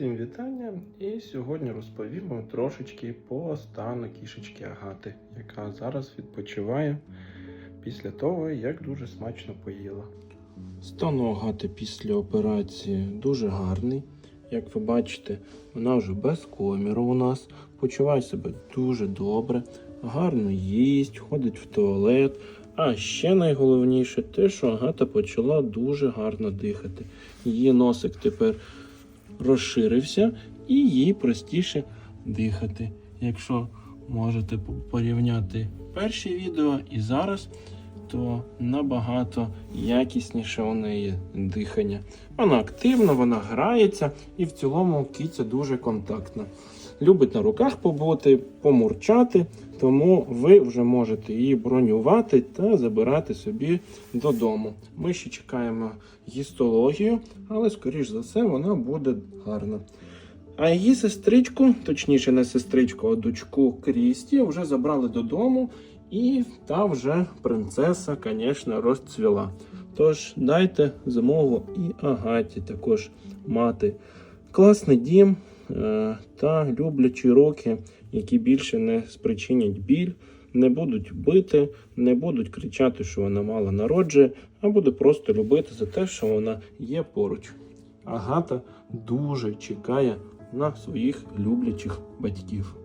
Всім вітання! І сьогодні розповімо трошечки по стану кішечки Агати, яка зараз відпочиває після того, як дуже смачно поїла. Стан Агати після операції дуже гарний. Як ви бачите, вона вже без коміру у нас, почуває себе дуже добре, гарно їсть, ходить в туалет. А ще найголовніше те, що Агата почала дуже гарно дихати. Її носик тепер розширився і їй простіше дихати. Якщо можете порівняти перші відео і зараз, то набагато якісніше у неї дихання. Вона активна, вона грається і в цілому кіця дуже контактна. Любить на руках побути, помурчати, тому ви вже можете її бронювати та забирати собі додому. Ми ще чекаємо гістологію, але, скоріш за все, вона буде гарна. А її сестричку, точніше, не сестричку, а дочку Крісті, вже забрали додому, і та вже принцеса, звісно, розцвіла. Тож дайте змогу і Агаті також мати класний дім е, та люблячі руки, які більше не спричинять біль, не будуть бити, не будуть кричати, що вона мало народжує, а буде просто любити за те, що вона є поруч. Агата дуже чекає на своїх люблячих батьків.